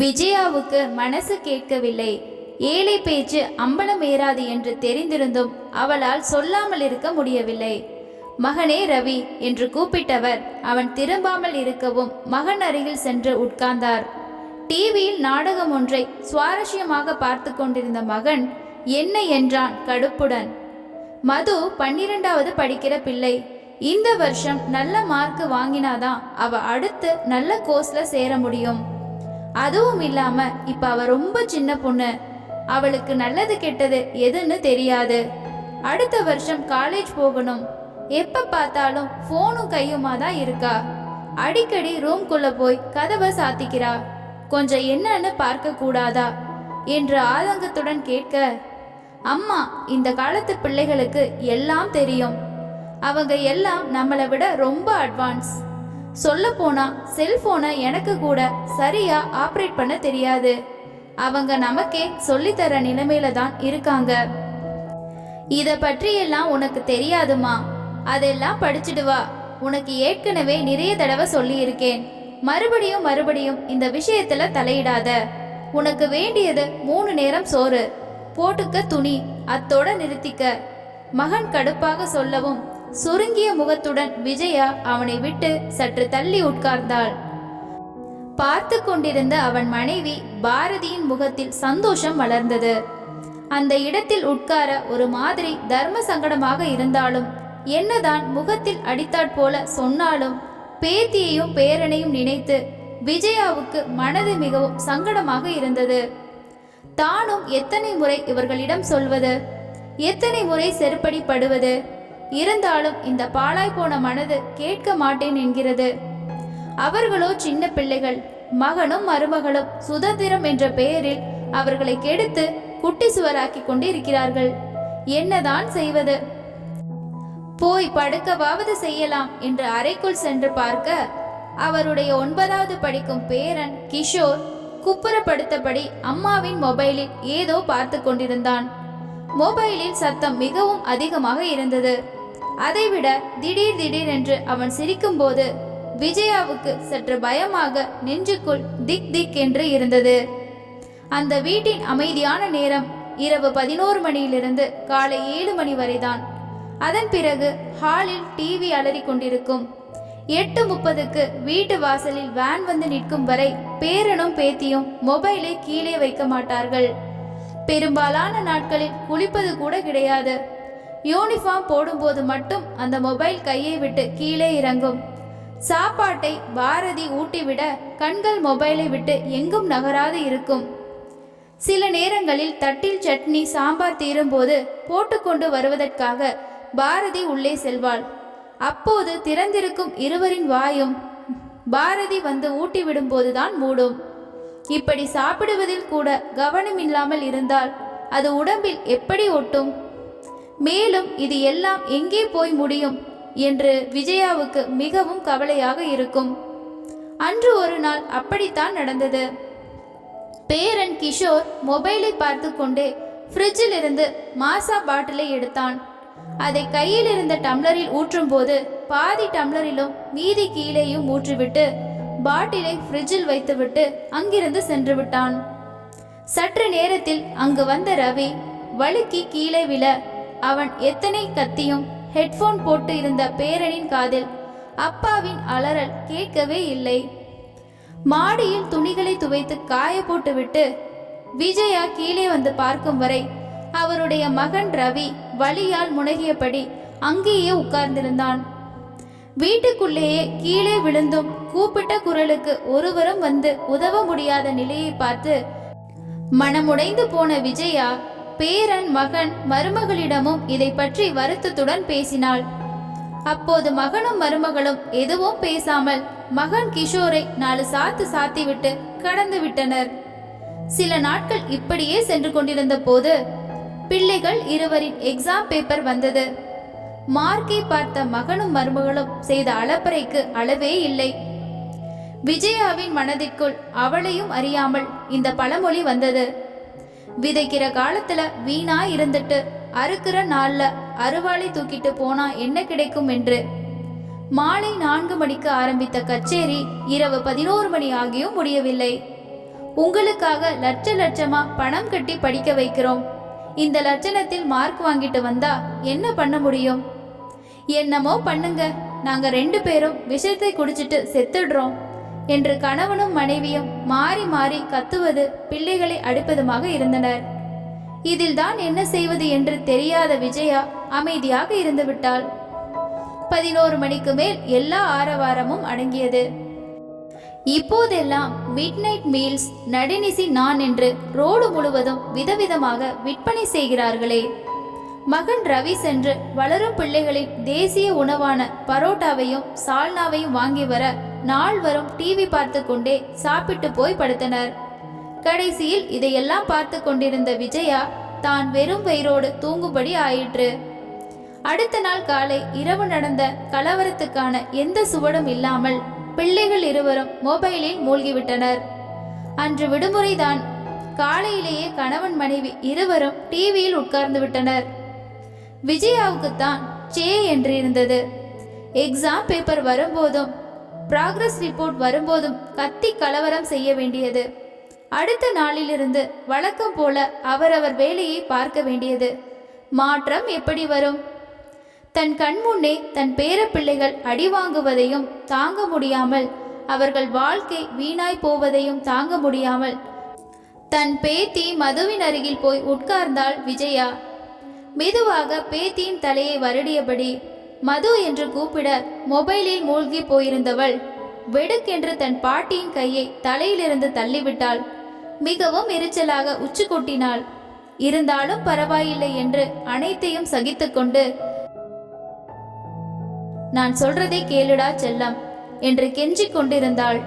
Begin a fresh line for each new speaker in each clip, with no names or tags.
விஜயாவுக்கு மனசு கேட்கவில்லை. ஏழை பேச்சு அம்பலம் ஏறாது என்று தெரிந்திருந்தும் அவளால் சொல்லாமல் இருக்க முடியவில்லை. மகனே ரவி என்று கூப்பிட்டவர் அவன் திரும்பாமல் இருக்கவும் மகன் அருகில் சென்று உட்கார்ந்தார். டிவியில் நாடகம் ஒன்றை சுவாரஸ்யமாக பார்த்து கொண்டிருந்த மகன் என்ன என்றான் கடுப்புடன். மது பன்னிரெண்டாவது படிக்கிற பிள்ளை. இந்த வருஷம் நல்ல மார்க் வாங்கினாதான் அவ அடுத்து நல்ல கோர்ஸ்ல சேர முடியும். அதுவும் இல்லாம இப்ப அவ ரொம்ப சின்ன பொண்ணு. அவளுக்கு நல்லது கெட்டது எதுன்னு தெரியாது. அடுத்த வருஷம் காலேஜ் போகணும். எப்ப பார்த்தாலும் போனும் கையுமா தான் இருக்கா. அடிக்கடி ரூம்குள்ள போய் கதவை சாத்திக்கிறா. கொஞ்சம் என்னன்னு பார்க்க கூடாதா? என்று ஆதங்கத்துடன் கேட்க அம்மா இந்த காலத்து பிள்ளைகளுக்கு எல்லாம் தெரியும். அவங்க எல்லாம் நம்மளை விட ரொம்ப அட்வான்ஸ் சொல்ல போனா செல்போனை எனக்கு கூட சரியா ஆப்ரேட் பண்ண தெரியாது. அவங்க நமக்கே சொல்லித்தர நிலைமையில தான் இருக்காங்க. இத பற்றியெல்லாம் உனக்கு தெரியாதுமா? அதெல்லாம் படிச்சுட்டு வா. உனக்கு ஏற்கனவே நிறைய தடவை சொல்லியிருக்கேன். மறுபடியும் மறுபடியும் இந்த விஷயத்துல தலையிடாத. உனக்கு வேண்டியது மூணு நேரம் சோறு. போட்டுக்க துணி. அத்தோட நிறுத்திக்க. மகன் கடுப்பாக சொல்லவும் சுருங்கிய முகத்துடன் விஜயா அவனை விட்டு சற்று தள்ளி உட்கார்ந்தாள். பார்த்து கொண்டிருந்த அவன் மனைவி பாரதியின் முகத்தில் சந்தோஷம் வளர்ந்தது. அந்த இடத்தில் உட்கார ஒரு மாதிரி தர்ம சங்கடமாக இருந்தாலும் என்னதான் முகத்தில் அடித்தாற் போல சொன்னாலும் பேத்தியையும் பேரனையும் நினைத்து விஜயாவுக்கு மனது மிகவும் சங்கடமாக இருந்தது. தானும் எத்தனை முறை இவர்களிடம் சொல்வது எத்தனை முறை செருப்படி படுவது இருந்தாலும் இந்த பாழாய் போன மனது கேட்க மாட்டேன் என்கிறது. அவர்களோ சின்ன பிள்ளைகள் மகனும் மருமகளும் சுதந்திரம் என்ற பெயரில் அவர்களை கெடுத்து குட்டி சுவராக்கி கொண்டு இருக்கிறார்கள் என்னதான் செய்வது? போய் படுக்கவாவது செய்யலாம் என்று அறைக்குள் சென்று பார்க்க அவருடைய ஒன்பதாவது படிக்கும் பேரன் கிஷோர் குப்புறப்படுத்தபடி அம்மாவின் மொபைலில் ஏதோ பார்த்து கொண்டிருந்தான். மொபைலில் சத்தம் மிகவும் அதிகமாக இருந்தது. அதைவிட திடீர் திடீர் என்று அவன் சிரிக்கும்போது விஜயாவுக்கு சற்று பயமாக நெஞ்சுக்குள் திக் திக் என்று இருந்தது. அந்த வீட்டின் அமைதியான நேரம் இரவு பதினோரு மணியிலிருந்து காலை ஏழு மணி வரைதான். அதன் பிறகு ஹாலில் டிவி அலறி கொண்டிருக்கும். எட்டு முப்பதுக்கு வீட்டு வாசலில் வேன் வந்து நிற்கும் வரை பேரனும் பேத்தியும் மொபைலை கீழே வைக்க மாட்டார்கள். பெரும்பாலான நாட்களில் குளிப்பது கூட கிடையாது. யூனிஃபார்ம் போடும்போது மட்டும் அந்த மொபைல் கையை விட்டு கீழே இறங்கும். சாப்பாட்டை பாரதி ஊட்டிவிட கண்கள் மொபைலை விட்டு எங்கும் நகராது இருக்கும். சில நேரங்களில் தட்டில் சட்னி சாம்பார் தீரும்போது போட்டுக்கொண்டு வருவதற்காக பாரதி உள்ளே செல்வாள். அப்போது திறந்திருக்கும் இருவரின் வாயும் பாரதி வந்து ஊட்டி விடும்போதுதான் மூடும். இப்படி சாப்பிடுவதில் கூட கவனம் இல்லாமல் இருந்தால் அது உடம்பில் எப்படி ஒட்டும்? மேலும் இது எல்லாம் எங்கே போய் முடியும்? என்று விஜயாவுக்கு மிகவும் கவலையாக இருக்கும். அன்று ஒரு நாள் அப்படித்தான் நடந்தது. பேரன் கிஷோர் மொபைலை பார்த்து கொண்டே ஃப்ரிட்ஜில் இருந்து மாசா பாட்டிலை எடுத்தான். அதை கையில் இருந்த டம்ளரில் ஊற்றும்போது பாதி டம்ளரிலும் மீதி கீழேயும் ஊற்றிவிட்டு பாட்டிலை ஃப்ரிட்ஜில் வைத்துவிட்டு அங்கிருந்து சென்று விட்டான். சற்று நேரத்தில் அங்கு வந்த ரவி வழுக்கி கீழே விழ அவன் எத்தனை கத்தியும் ஹெட்போன் போட்டு இருந்த பேரனின் காதில் அப்பாவின் அலறல் கேட்கவே இல்லை. மாடியில் துணிகளை துவைத்து காய போட்டுவிட்டு விஜயா கீழே வந்து பார்க்கும் வரை அவருடைய மகன் ரவி வலியால் முனகியபடி அங்கேயே உட்கார்ந்திருந்தான். வீட்டுக்குள்ளேயே கீழே விழுந்தும் கூப்பிட்ட குரலுக்கு ஒருவரும் வந்து உதவ முடியாத நிலையை பார்த்து மனமுடைந்து போன விஜயா பேரன் மகன் மருமகளிடமும் இதை பற்றி வருத்தத்துடன் பேசினாள். அப்போது மகனும் மருமகளும் எதுவும் பேசாமல் மகன் கிஷோரை நாலு சாத்து சாத்திவிட்டு கடந்து விட்டனர். சில நாட்கள் இப்படியே சென்று கொண்டிருந்த போது பிள்ளைகள் இருவரின் எக்ஸாம் பேப்பர் வந்தது. மார்க்கை பார்த்த மகனும் மருமகளும் செய்த அளப்பறைக்கு அளவே இல்லை. விஜயாவின் மனதிற்குள் அவளையும் அறியாமல் இந்த பழமொழி வந்தது. விதைக்கிற காலத்துல வீணா இருந்துட்டு அறுக்கிற நாள்ல அறுவாளை தூக்கிட்டு போனா என்ன கிடைக்கும் என்று? மாலை நான்கு மணிக்கு ஆரம்பித்த கச்சேரி இரவு பதினோரு மணி ஆகியும் முடியவில்லை. உங்களுக்காக லட்ச லட்சமா பணம் கட்டி படிக்க வைக்கிறோம். இந்த லட்சணத்தில் மார்க் வாங்கிட்டு வந்தா என்ன பண்ண முடியும்? என்னமோ பண்ணுங்க. நாங்க ரெண்டு பேரும் விஷத்தை குடிச்சிட்டு செத்துடுறோம். என்று கணவனும் மனைவியும் மாறி மாறி கத்துவது பிள்ளைகளை அடிப்பதுமாக இருந்தனர். இதில் தான் என்ன செய்வது என்று தெரியாத விஜயா அமைதியாக இருந்து விட்டாள் பதினோரு மணிக்கு மேல் எல்லா ஆரவாரமும் அடங்கியது. இப்போதெல்லாம் மிட் நைட் மீல்ஸ் நடுநிசி நான் என்று ரோடு முழுவதும் விதவிதமாக விற்பனை செய்கிறார்களே. மகன் ரவி சென்று வளரும் பிள்ளைகளின் தேசிய உணவான பரோட்டாவையும் சால்னாவையும் வாங்கி வர நால்வரும் டிவி பார்த்து கொண்டே சாப்பிட்டு போய் படுத்தனர். கடைசியில் இதையெல்லாம் பார்த்து கொண்டிருந்த விஜயா தான் வெறும் வயிறோடு தூங்கும்படி ஆயிற்று. அடுத்த நாள் காலை இரவு நடந்த கலவரத்துக்கான எந்த சுவடும் இல்லாமல் பிள்ளைகள் இருவரும் மொபைலில் மூழ்கிவிட்டனர். அன்று விடுமுறைதான் காலையிலேயே கணவன் மனைவி இருவரும் டிவியில் உட்கார்ந்து விட்டனர். விஜயாவுக்குத்தான் சே என்று இருந்தது எக்ஸாம் பேப்பர் வரும்போதும் ப்ராக்ரஸ் ரிப்போர்ட் வரும்போதும் கத்தி கலவரம் செய்ய வேண்டியது. அடுத்த நாளிலிருந்து வழக்கம் போல அவரவர் வேலையை பார்க்க வேண்டியது. மாற்றம் எப்படி வரும்? தன் கண்முன்னே தன் பேரப்பிள்ளைகள் அடி வாங்குவதையும் தாங்க முடியாமல் அவர்கள் வாழ்க்கை வீணாய் போவதையும் தாங்க முடியாமல் தன் பேத்தி மதுவின் அருகில் போய் உட்கார்ந்தாள் விஜயா. மெதுவாக பேத்தியின் தலையை வருடியபடி மது என்று கூப்பிட மொபைலில் மூழ்கி போயிருந்தவள். வெடுக்கென்று தன் பாட்டியின் கையை தலையிலிருந்து தள்ளிவிட்டாள். மிகவும் எரிச்சலாக உச்சி கொட்டினாள் இருந்தாலும் பரவாயில்லை என்று அனைத்தையும் சகித்துக்கொண்டு நான் சொல்றதை கேளுடா செல்லம் என்று கெஞ்சிக் கொண்டிருந்தாள்.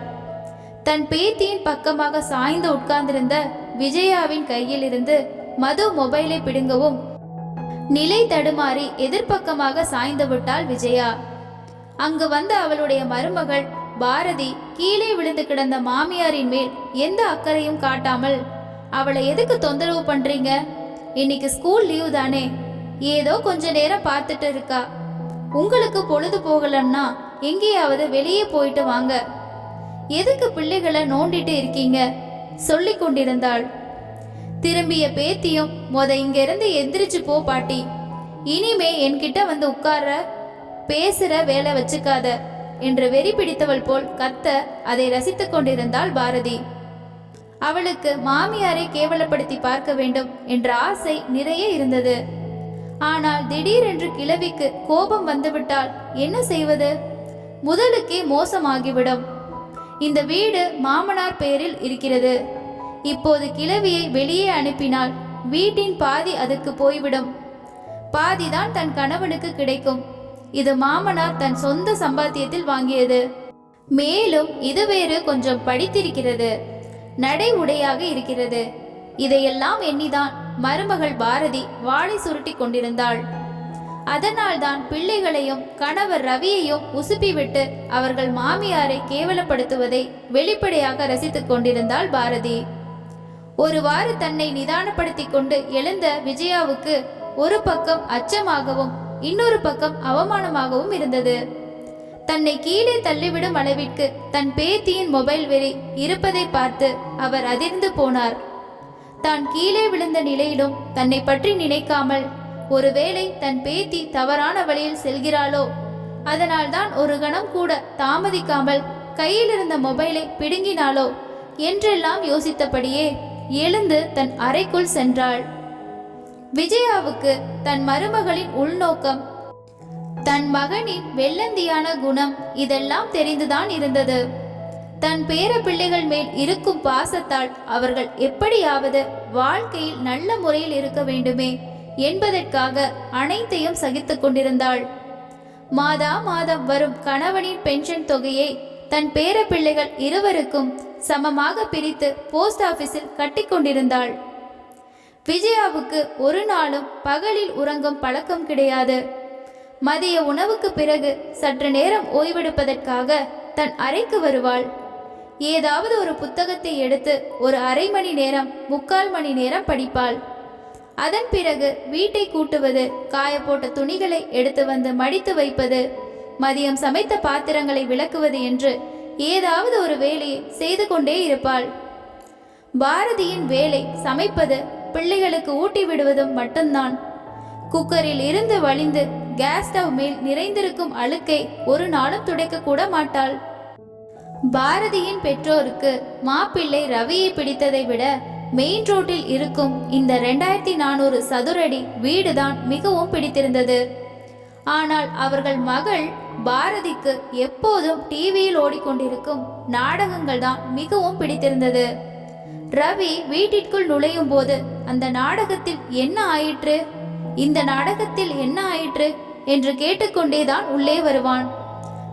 தன் பேத்தியின் பக்கமாக சாய்ந்து உட்கார்ந்திருந்த விஜயாவின் கையிலிருந்து மது மொபைலை பிடுங்கவும் நிலை தடுமாறி எதிர்ப்பக்கமாக சாய்ந்து விட்டாள் விஜயா. அங்கு வந்த அவளுடைய மருமகள் பாரதி கீழே விழுந்து கிடந்த மாமியாரின் மேல் எந்த அக்கறையும் காட்டாமல் அவளை எதுக்கு தொந்தரவு பண்றீங்க? இன்னைக்கு ஸ்கூல் லீவ் தானே. ஏதோ கொஞ்ச நேரம் பார்த்துட்டு இருக்கா. உங்களுக்கு பொழுது போகலன்னா எங்கேயாவது வெளியே போயிட்டு வாங்க. எதுக்கு பிள்ளைகளை நோண்டிட்டு இருக்கீங்க? சொல்லி கொண்டிருந்தாள். திரும்பிய பேத்தியும் மொத இங்கிருந்து எந்திரிச்சு போ பாட்டி. இனிமே என்கிட்ட வந்து உட்கார பேசுற வேலை வச்சுக்காத என்று வெறி பிடித்தவள் போல் கத்த அதை ரசித்து கொண்டிருந்தாள் பாரதி. அவளுக்கு மாமியாரை கேவலப்படுத்தி பார்க்க வேண்டும் என்ற ஆசை நிறைய இருந்தது. ஆனால் திடீரென்று கிழவிக்கு கோபம் வந்துவிட்டால் என்ன செய்வது? முதலுக்கே மோசமாகிவிடும். இந்த வீடு மாமனார் பெயரில் இருக்கிறது. இப்போது கிழவியை வெளியே அனுப்பினால் வீட்டின் பாதி அதுக்கு போய்விடும். பாதிதான் தன் கணவனுக்கு கிடைக்கும். இது மாமனார் தன் சொந்த சம்பாத்தியத்தில் வாங்கியது. மேலும் இது வேறு கொஞ்சம் படித்திருக்கிறது. நடை உடையாக இருக்கிறது. இதையெல்லாம் எண்ணிதான் மருமகள் பாரதி வாளை சுருட்டி கொண்டிருந்தாள். அதனால்தான் பிள்ளைகளையும் கணவர் ரவியையும் உசுப்பிவிட்டு அவர்கள் மாமியாரை கேவலப்படுத்துவதை வெளிப்படையாக ரசித்துக் கொண்டிருந்தாள் பாரதி. ஒருவாறு தன்னை நிதானப்படுத்தி கொண்டு எழுந்த விஜயாவுக்கு ஒரு பக்கம் அச்சமாகவும் இன்னொரு பக்கம் அவமானமாகவும் இருந்தது. தன்னை கீழே தள்ளிவிடும் அளவிற்கு தன் பேத்தியின் மொபைல் வெறி இருப்பதை பார்த்து அவர் அதிர்ந்து போனார். தான் கீழே விழுந்த நிலையிலும் தன்னை பற்றி நினைக்காமல் ஒருவேளை தன் பேத்தி தவறான வழியில் செல்கிறாளோ? அதனால்தான் ஒரு கணம் கூட தாமதிக்காமல் கையில் இருந்த மொபைலை பிடுங்கினாளோ? என்றெல்லாம் யோசித்தபடியே எழுந்து தன் அறைக்குள் சென்றாள். விஜயாவுக்கு தன் மருமகளின் உள்நோக்கம். தன் மகனின் வெள்ளந்தியான குணம் இதெல்லாம் தெரிந்துதான் இருந்தது. தன் பேர பிள்ளைகள் மேல் இருக்கும் பாசத்தால் அவர்கள் எப்படியாவது வாழ்க்கையில் நல்ல முறையில் இருக்க வேண்டுமே என்பதற்காக அனைத்தையும் சகித்துக் கொண்டிருந்தாள். மாதா மாதம் வரும் கணவனின் பென்ஷன் தொகையை தன் பேர பிள்ளைகள் இருவருக்கும் சமமாக பிரித்து போஸ்ட் ஆபீஸில் கட்டிக்கொண்டிருந்தாள். விஜயாவுக்கு ஒரு நாளும் பகலில் உறங்கும் பழக்கம் கிடையாது. மதிய உணவுக்கு பிறகு சற்று நேரம் ஓய்வெடுப்பதற்காக தன் அறைக்கு வருவாள். ஏதாவது ஒரு புத்தகத்தை எடுத்து ஒரு அரை மணி நேரம் முக்கால் மணி நேரம் படிப்பாள். அதன் பிறகு வீட்டை கூட்டுவது காயப்போட்ட துணிகளை எடுத்து வந்து மடித்து வைப்பது மதியம் சமைத்த பாத்திரங்களை விளக்குவது என்று ஏதாவது ஒரு வேலையை செய்து கொண்டே இருப்பாள். பாரதியின் வேலை சமைப்பது பிள்ளைகளுக்கு ஊட்டி விடுவதும் மட்டும்தான். குக்கரில் இருந்து வழிந்து கேஸ் ஸ்டவ் மேல் நிறைந்திருக்கும் அழுக்கை ஒரு நாளும் துடைக்க கூட மாட்டாள். பாரதியின் பெற்றோருக்கு மாப்பிள்ளை ரவியை பிடித்ததை விட மெயின் ரோட்டில் இருக்கும் இந்த ரெண்டாயிரத்தி நானூறு சதுரடி வீடுதான் மிகவும் பிடித்திருந்தது. ஆனால் அவர்கள் மகள் பாரதிக்கு எப்போதும் டிவியில் ஓடிக்கொண்டிருக்கும் நாடகங்கள் தான் மிகவும் பிடித்திருந்தது. ரவி வீட்டிற்குள் நுழையும் போது அந்த நாடகத்தில் என்ன ஆயிற்று? இந்த நாடகத்தில் என்ன ஆயிற்று? என்று கேட்டுக்கொண்டேதான் உள்ளே வருவான்.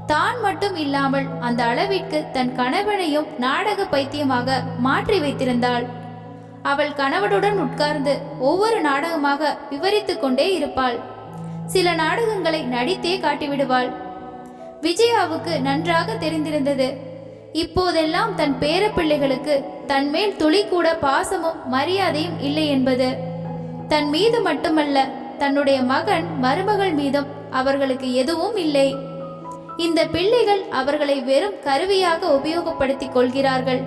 தான் மட்டும் இல்லாமல் அந்த அளவிற்கு தன் கணவனையும் நாடக பைத்தியமாக மாற்றி வைத்திருந்தாள். அவள் கணவனுடன் உட்கார்ந்து ஒவ்வொரு நாடகமாக விவரித்துக்கொண்டே இருப்பாள். சில நாடகங்களை நடித்தே காட்டிவிடுவாள். விஜயாவுக்கு நன்றாக தெரிந்திருந்தது. இப்போதெல்லாம் தன் பேரப்பிள்ளைகளுக்கு தன் மேல் துளி கூட பாசமும் மரியாதையும் இல்லை என்பது. தன் மீது மட்டுமல்ல தன்னுடைய மகன் மருமகள் மீதும் அவர்களுக்கு எதுவும் இல்லை. இந்த பிள்ளைகள் அவர்களை வெறும் கருவியாக உபயோகப்படுத்திக் கொள்கிறார்கள்.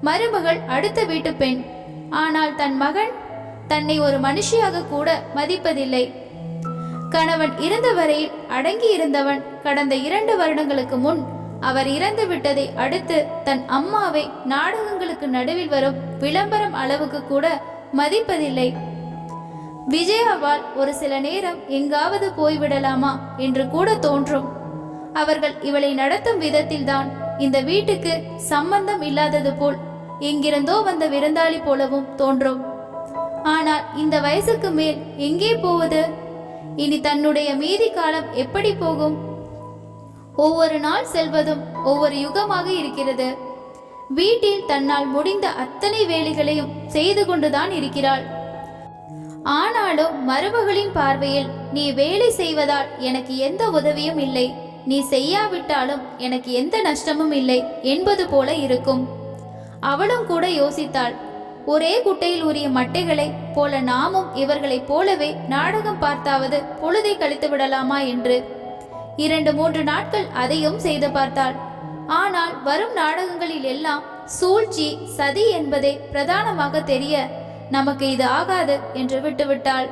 மருமகள் அடுத்த வீட்டு பெண். ஆனால் தன் மகன் தன்னை ஒரு மனுஷியாக கூட மதிப்பதில்லை. கணவன் இருந்த வரையில் அடங்கி இருந்தவன் கடந்த இரண்டு வருடங்களுக்கு முன் அவர் இறந்து விட்டதை அடுத்து தன் அம்மாவை நாடகங்களுக்கு நடுவில் வரும் விளம்பரம் அளவுக்கு கூட மதிப்பதில்லை. விஜயாவால் ஒரு சில நேரம் எங்காவது போய்விடலாமா என்று கூட தோன்றும். அவர்கள் இவளை நடத்தும் விதத்தில்தான் இந்த வீட்டுக்கு சம்பந்தம் இல்லாதது போல் எங்கிருந்தோ வந்த விருந்தாளி போலவும் தோன்றும். ஆனால் இந்த வயசுக்கு மேல் எங்கே போவது? இனி தன்னுடைய மீதி காலம் எப்படி போகும்? ஒவ்வொரு நாள் செல்வதும் ஒவ்வொரு யுகமாக இருக்கிறது. வீட்டில் தன்னால் முடிந்த அத்தனை வேலைகளையும் செய்து கொண்டுதான் இருக்கிறாள். ஆனாலும் மருமகளின் பார்வையில் நீ வேலை செய்வதால் எனக்கு எந்த உதவியும் இல்லை. நீ செய்யாவிட்டாலும் எனக்கு எந்த நஷ்டமும் இல்லை என்பது போல இருக்கும். அவளும் கூட யோசித்தாள் ஒரே குட்டையில் உரிய மட்டைகளைப் போல நாமும் இவர்களைப் போலவே நாடகம் பார்த்தாவது பொழுதை கழித்து விடலாமா என்று. இரண்டு மூன்று நாட்கள் அதையும் செய்து பார்த்தாள். ஆனால் வரும் நாடகங்களில் எல்லாம் சூழ்ச்சி சதி என்பதே பிரதானமாக தெரிய நமக்கு இது ஆகாது என்று விட்டுவிட்டாள்.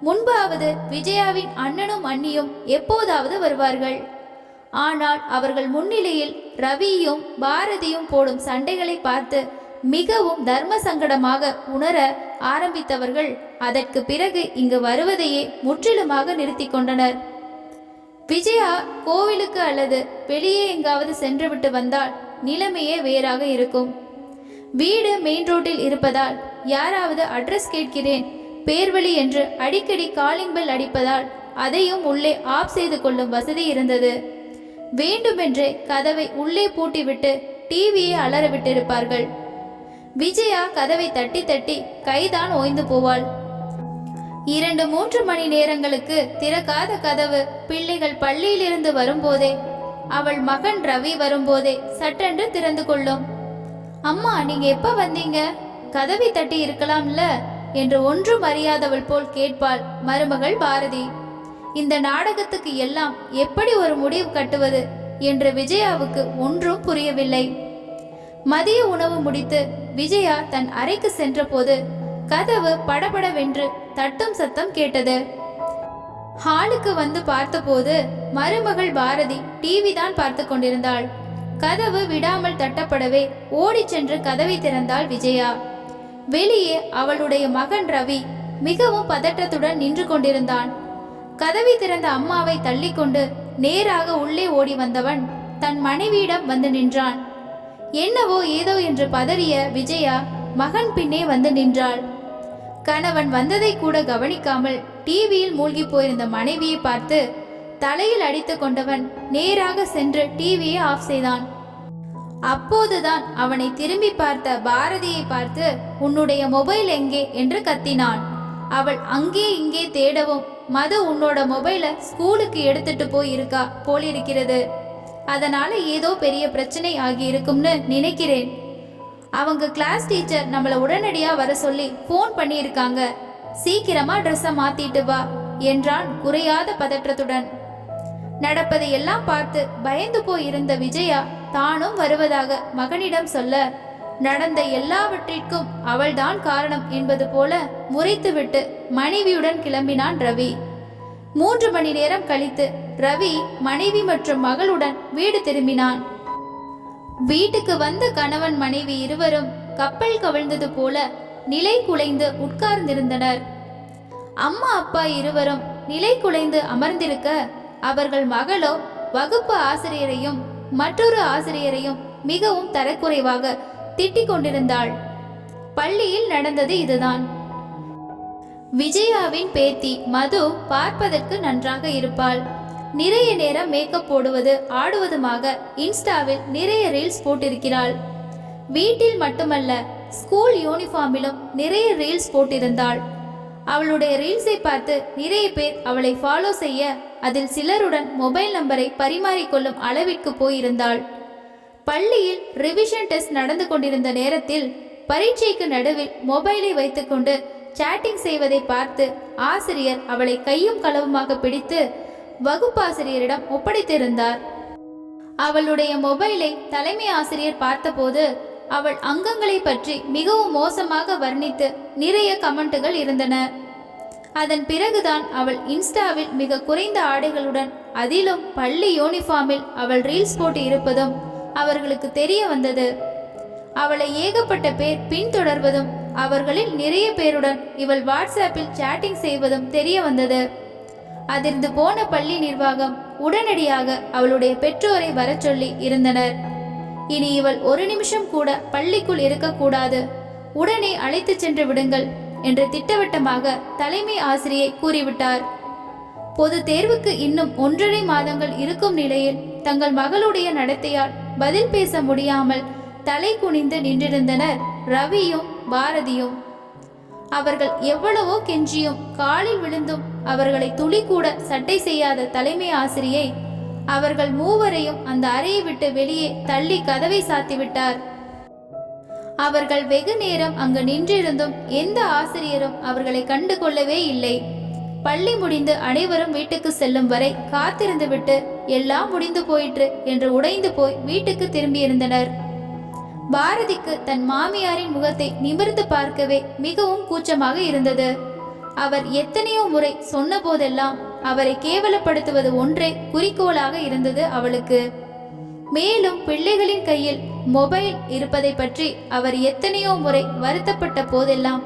முன்பாவது விஜயாவின் அண்ணனும் அண்ணியும் எப்போதாவது வருவார்கள். ஆனால் அவர்கள் முன்னிலையில் ரவியும் பாரதியும் போடும் சண்டைகளை பார்த்து மிகவும் தர்ம சங்கடமாக உணர ஆரம்பித்தவர்கள் அதற்கு பிறகு இங்கு வருவதையே முற்றிலுமாக நிறுத்தி கொண்டனர். விஜயா கோவிலுக்கு அல்லது வெளியே எங்காவது சென்றுவிட்டு வந்தால் நிலைமையே வேறாக இருக்கும். வீடு மெயின் ரோட்டில் இருப்பதால் யாராவது அட்ரஸ் கேட்கிறேன் பேர்வழி என்று அடிக்கடி காலிங் பெல் அடிப்பதால் அதையும் உள்ளே ஆஃப் செய்து கொள்ளும் வசதி இருந்தது. வேண்டுமென்றே கதவை உள்ளே பூட்டிவிட்டு டிவியை அலறவிட்டிருப்பார்கள். விஜயா கதவை தட்டி தட்டி கைதான் ஓய்ந்து போவாள். இரண்டு மூன்று மணி நேரங்களுக்கு திறக்காத கதவு பிள்ளைகள் பள்ளியிலிருந்து வரும்போதே அவள் மகன் ரவி வரும்போதே சட்டென்று திறந்து கொள்ளும். அம்மா நீங்க எப்ப வந்தீங்க? கதவை தட்டி இருக்கலாம்ல? என்று ஒன்றும் அறியாதவள் போல் கேட்பாள் மருமகள் பாரதி. இந்த நாடகத்துக்கு எல்லாம் எப்படி ஒரு முடிவு கட்டுவது? என்று விஜயாவுக்கு ஒன்றும் புரியவில்லை. மதிய உணவு முடித்து விஜயா தன் அறைக்கு சென்றபோது கதவு படபடவென்று தட்டும் சத்தம் கேட்டது. ஹாலுக்கு வந்து பார்த்தபோது மருமகள் பாரதி டிவி தான் பார்த்து கொண்டிருந்தாள். கதவு விடாமல் தட்டப்படவே ஓடிச் சென்று கதவை திறந்தாள் விஜயா. வெளியே அவளுடைய மகன் ரவி மிகவும் பதற்றத்துடன் நின்று கொண்டிருந்தான். கதவை திறந்த அம்மாவை தள்ளிக்கொண்டு நேராக உள்ளே ஓடி வந்தவன் தன் மனைவியிடம் வந்து நின்றான். என்னவோ ஏதோ என்று பதறிய விஜயா மகன் பின்னே வந்து நின்றாள். கணவன் வந்ததை கூட கவனிக்காமல் டிவியில் மூழ்கி போயிருந்த மனைவியை பார்த்து தலையில் அடித்து கொண்டவன் நேராக சென்று டிவியை ஆஃப் செய்தான். அப்போதுதான் அவனை திரும்பி பார்த்த பாரதியை பார்த்து உன்னுடைய மொபைல் எங்கே? என்று கத்தினான். அவள் அங்கே இங்கே தேடவும். மது உன்னோட மொபைலை ஸ்கூலுக்கு எடுத்துட்டு போய் இருக்கா போலிருக்கிறது. அதனால ஏதோ பெரிய பிரச்சனை ஆகி இருக்கும்னு நினைக்கிறேன். அவங்க கிளாஸ் டீச்சர் நம்மள உடனடியா வர சொல்லி ஃபோன் பண்ணியிருக்காங்க. சீக்கிரமா ட்ரெஸ்ஸை மாத்திட்டு வா என்றான் குறையாத பதற்றத்துடன். நடப்பதை எல்லாம் பார்த்து பயந்து போய் இருந்த விஜயா தானும் வருவதாக மகனிடம் சொல்ல நடந்த எல்லாவற்றிற்கும் அவள்தான் காரணம் என்பது போல முறைத்துவிட்டு மனைவியுடன் கிளம்பினான் ரவி. மூன்று மணி நேரம் கழித்து ரவி மனைவி மற்றும் மகளுடன் வீடு திரும்பினான். வீட்டுக்கு வந்த கணவன் மனைவி இருவரும் கப்பல் கவிழ்ந்தது போல நிலை குலைந்து உட்கார்ந்திருந்தனர். அம்மா அப்பா இருவரும் நிலை குலைந்து அமர்ந்திருக்க அவர்கள் மகளோ வகுப்பு ஆசிரியரையும் மற்றொரு ஆசிரியரையும் மிகவும் தரக்குறைவாக திட்டிக் கொண்டிருந்தாள். பள்ளியில் நடந்தது இதுதான். விஜயாவின் பேத்தி மது பார்ப்பதற்கு நன்றாக இருப்பாள். நிறைய நேரம் மேக்கப் போடுவது ஆடுவதுமாக இன்ஸ்டாவில் நிறைய ரீல்ஸ் போட்டிருக்கிறாள். வீட்டில் மட்டுமல்ல ஸ்கூல் யூனிஃபார்மிலும் நிறைய ரீல்ஸ் போட்டிருந்தாள். அவளுடைய ரீல்ஸை பார்த்து நிறைய பேர் அவளை ஃபாலோ செய்ய அதில் சிலருடன் மொபைல் நம்பரை பரிமாறிக்கொள்ளும் அளவிற்கு போயிருந்தாள். பள்ளியில் ரிவிஷன் டெஸ்ட் நடந்து கொண்டிருந்த நேரத்தில் பரீட்சைக்கு நடுவில் மொபைலை வைத்துக்கொண்டு சேட்டிங் செய்வதை பார்த்து ஆசிரியர் அவளை கையும் களவுமாக பிடித்து வகுப்பாசிரியரிடம் ஒப்படைத்திருந்தார். அவளுடைய மொபைலை தலைமை ஆசிரியர் பார்த்தபோது அவள் அங்கங்களை பற்றி மிகவும் மோசமாக வர்ணித்து நிறைய கமெண்ட்டுகள் இருந்தன. அதன் பிறகுதான் அவள் இன்ஸ்டாவில் மிக குறைந்த ஆடைகளுடன் அதிலும் பள்ளி யூனிஃபார்மில் அவள் ரீல்ஸ் போட்டு இருப்பதும் அவர்களுக்கு தெரிய வந்தது. அவளை ஏகப்பட்ட பேர் பின்தொடர்வதும் அவர்களில் நிறைய பேருடன் இவள் வாட்ஸ்அப்பில் சேட்டிங் செய்வதும் தெரிய வந்தது. அதிர்ந்து போன பள்ளி நிர்வாகம் உடனடியாக அவளுடைய பெற்றோரை வரச்சொல்லி இருந்தனர். இனி இவள் ஒரு நிமிஷம் கூட பள்ளிக்குள் இருக்கக்கூடாது. உடனே அழைத்துச் சென்று விடுங்கள் என்று திட்டவட்டமாக தலைமை ஆசிரியை கூறிவிட்டார். பொது தேர்வுக்கு இன்னும் ஒன்றரை மாதங்கள் இருக்கும் நிலையில் தங்கள் மகளுடைய நடத்தையால் பதில் பேச முடியாமல் தலை குனிந்து நின்றிருந்தனர் ரவியும் பாரதியும். அவர்கள் எவ்வளவோ கெஞ்சியும் காலில் விழுந்தும் அவர்களை துளி கூட சட்டை செய்யாத தலைமை ஆசிரியை அவர்கள் மூவரையும் அந்த அறையை விட்டு வெளியே தள்ளி கதவை சாத்திவிட்டார் அவர்கள் வெகு நேரம் அங்கு நின்றிருந்தும் எந்த ஆசிரியரும் அவர்களை கண்டு கொள்ளவே இல்லை. பள்ளி முடிந்து அனைவரும் வீட்டுக்கு செல்லும் வரை காத்திருந்துவிட்டு எல்லாம் முடிந்து போயிற்று என்று உடைந்து போய் வீட்டுக்கு திரும்பியிருந்தனர். பாரதிக்கு தன் மாமியாரின் முகத்தை நிமிர்ந்து பார்க்கவே மிகவும் கூச்சமாக இருந்தது. அவர் எத்தனையோ முறை சொன்ன போதெல்லாம் அவரை கேவலப்படுத்துவது ஒன்றே குறிக்கோளாக இருந்தது அவளுக்கு. மேலும் பிள்ளைகளின் கையில் மொபைல் இருப்பதை பற்றி அவர் எத்தனையோ முறை வருத்தப்பட்ட போதெல்லாம்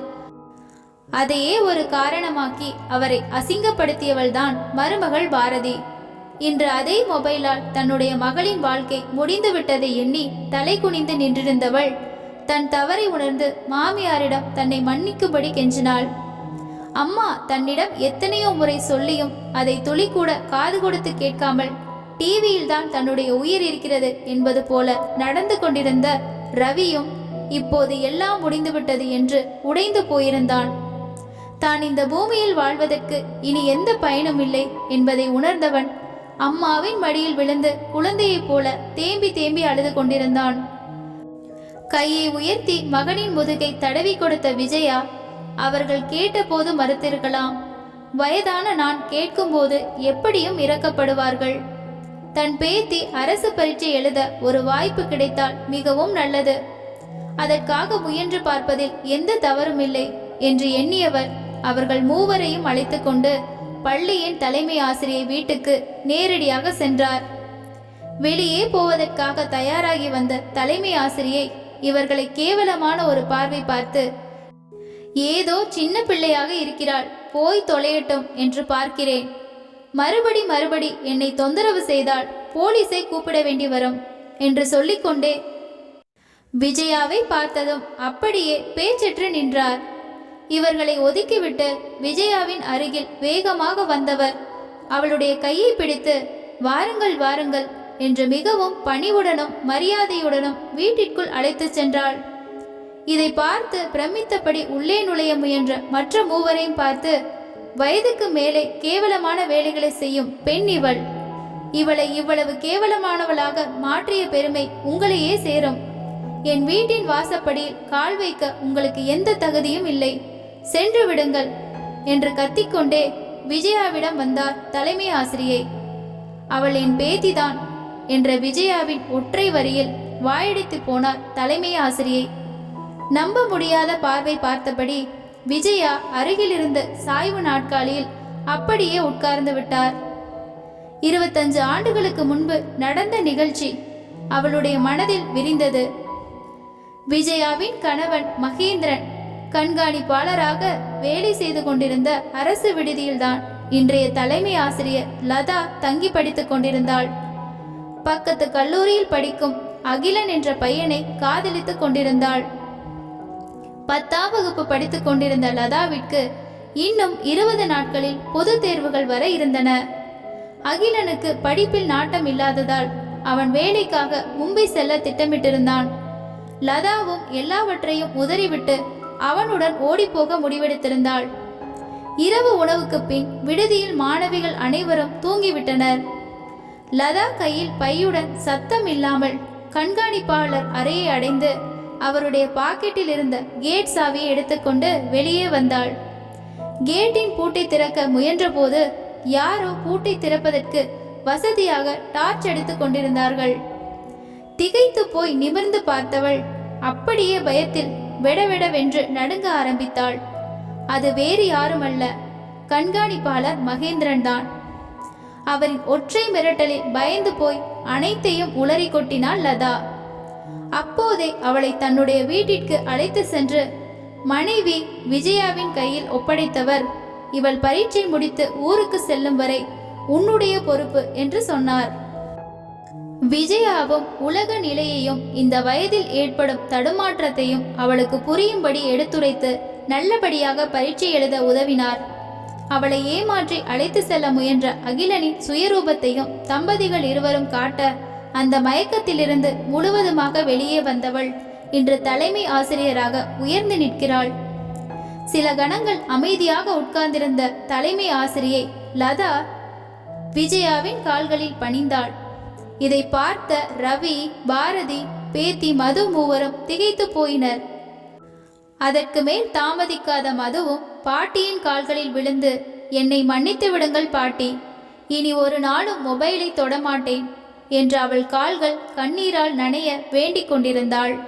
அதையே ஒரு காரணமாக்கி அவரை அசிங்கப்படுத்தியவள்தான் மருமகள் பாரதி. இன்று அதே மொபைலால் தன்னுடைய மகளின் வாழ்க்கை முடிந்துவிட்டதை எண்ணி தலை குனிந்து நின்றிருந்தவள் தன் தவறை உணர்ந்து மாமியாரிடம் தன்னை மன்னிக்கும்படி கெஞ்சினாள். அம்மா தன்னிடம் எத்தனையோ முறை சொல்லியும் அதை துளி கூட காது கொடுத்து கேட்காமல் டிவியில் தான் தன்னுடைய உயிர் இருக்கிறது என்பது போல நடந்து கொண்டிருந்த ரவியும் இப்போது எல்லாம் முடிந்துவிட்டது என்று உடைந்து போயிருந்தான். தான் இந்த பூமியில் வாழ்வதற்கு இனி எந்த பயனும் இல்லை என்பதை உணர்ந்தவன் அம்மாவின் மடியில் விழுந்து குழந்தையைப் போல தேம்பி தேம்பி அழுது கொண்டிருந்தான். கையை உயர்த்தி மகனின் முதுகை தடவி கொடுத்த விஜயா அவர்கள் கேட்டபோது மறுத்திருக்கலாம். வயதான நான் கேட்கும்போது எப்படியும் இறக்கப்படுவார்கள். தன் பேத்தி அரசு பரீட்சை எழுத ஒரு வாய்ப்பு கிடைத்தால் மிகவும் நல்லது. அதற்காக முயன்று பார்ப்பதில் எந்த தவறும் இல்லை என்று எண்ணியவர் அவர்கள் மூவரையும் அழைத்து கொண்டு பள்ளியின் தலைமை ஆசிரியை வீட்டுக்கு நேரடியாக சென்றார். வெளியே போவதற்காக தயாராகி வந்த தலைமை ஆசிரியை இவர்களை கேவலமான ஒரு பார்வை பார்த்து ஏதோ சின்ன பிள்ளையாக இருக்கிறாள் போய் தொலையட்டும் என்று பார்க்கிறேன். மறுபடி மறுபடி என்னை தொந்தரவு செய்தால் போலீஸை கூப்பிட வேண்டி வரும் என்று சொல்லிக்கொண்டே விஜயாவை பார்த்ததும் அப்படியே பேச்சற்று நின்றார். இவர்களை ஒதுக்கிவிட்டு விஜயாவின் அருகில் வேகமாக வந்தவர். அவளுடைய கையை பிடித்து வாருங்கள் வாருங்கள் என்று மிகவும் பணிவுடனும் மரியாதையுடனும் வீட்டிற்குள் அழைத்துச் சென்றாள். இதை பார்த்து பிரமித்தபடி உள்ளே நுழைய முயன்ற மற்ற மூவரையும் பார்த்து வயதுக்கு மேலே கேவலமான வேலைகளை செய்யும் பெண் இவள். இவளை இவ்வளவு கேவலமானவளாக மாற்றிய பெருமை உங்களையே சேரும். என் வீட்டின் வாசப்படியில் கால் வைக்க உங்களுக்கு எந்த தகுதியும் இல்லை. சென்று விடுங்கள் என்று கத்திக்கொண்டே விஜயாவிடம் வந்தார் தலைமை ஆசிரியை. அவள் என் பேத்திதான் என்ற விஜயாவின் ஒற்றை வரியில் வாயடித்து போனார் தலைமை ஆசிரியை. நம்ப முடியாத பார்வை பார்த்தபடி விஜயா அருகிலிருந்த சாய்வு நாட்காலியில் அப்படியே உட்கார்ந்து விட்டார். இருபத்தஞ்சு ஆண்டுகளுக்கு முன்பு நடந்த நிகழ்ச்சி அவளுடைய மனதில் விரிந்தது. விஜயாவின் கணவன் மகேந்திரன் கண்காணிப்பாளராக வேலை செய்து கொண்டிருந்த அரசு விடுதியில்தான் இன்றைய தலைமை ஆசிரியர் லதா தங்கி படித்துக் கொண்டிருந்தாள். பக்கத்து கல்லூரியில் படிக்கும் அகிலன் என்ற பையனை காதலித்துக் கொண்டிருந்தாள். பத்தாம் வகுப்பு படித்துக் கொண்டிருந்த லதாவிற்கு இன்னும் இருபது நாட்களில் பொது தேர்வுகள் வர இருந்தன. அகிலனுக்கு படிப்பில் நாட்டம் இல்லாததால் அவன் வேலைக்காக மும்பை செல்ல திட்டமிட்டிருந்தான். லதாவும் எல்லாவற்றையும் உதறிவிட்டு அவனுடன் ஓடிப்போக முடிவெடுத்திருந்தாள். இரவு உணவுக்கு பின் விடுதியில் மாணவிகள் அனைவரும் தூங்கிவிட்டனர். லதா கையில் பையுடன் சத்தம் இல்லாமல் கண்காணிப்பாளர் அறையை அடைந்து அவருடைய பாக்கெட்டில் இருந்த கேட் சாவியை எடுத்துக்கொண்டு வெளியே வந்தாள். கேட்டின் பூட்டை திறக்க முயன்றபோது யாரோ பூட்டை திறப்பதற்கு வசதியாக டார்ச் அடித்துக் கொண்டிருந்தார்கள். திகைத்து போய் நிமிர்ந்து பார்த்தவள் அப்படியே பயத்தில் விடவிடவென்று நடுங்க ஆரம்பித்தாள். அது வேறு யாருமல்ல. கண்காணிப்பாளர் மகேந்திரன் தான் அவரின் ஒற்றை மிரட்டலில் பயந்து போய் அனைத்தையும் உளறி கொட்டினாள் லதா. அப்போதே அவளை தன்னுடைய வீட்டிற்கு அழைத்து சென்று மனைவி விஜயாவின் கையில் ஒப்படைத்தவர். இவள் பரீட்சை முடித்து ஊருக்கு செல்லும் வரை உன்னுடைய பொறுப்பு என்று சொன்னார். விஜயாவும் உலக நிலையையும் இந்த வயதில் ஏற்படும் தடுமாற்றத்தையும் அவளுக்கு புரியும்படி எடுத்துரைத்து நல்லபடியாக பரீட்சை எழுத உதவினார். அவளை ஏமாற்றி அழைத்து செல்ல முயன்ற அகிலனின் சுயரூபத்தையும் தம்பதிகள் இருவரும் காட்ட அந்த மயக்கத்திலிருந்து முழுவதுமாக வெளியே வந்தவள் இன்று தலைமை ஆசிரியராக உயர்ந்து நிற்கிறாள். சில கணங்கள் அமைதியாக உட்கார்ந்திருந்த தலைமை ஆசிரியை லதா விஜயாவின் கால்களில் பணிந்தாள். இதை பார்த்த ரவி பாரதி பேத்தி மது மூவரும் திகைத்து போயினர். அதற்கு மேல் தாமதிக்காத மதுவும் பாட்டியின் கால்களில் விழுந்து என்னை மன்னித்து விடுங்கள் பாட்டி. இனி ஒரு நாளும் மொபைலை தொடமாட்டேன் என்று அவள் கால்கள் கண்ணீரால் நனைய வேண்டிக் கொண்டிருந்தாள்.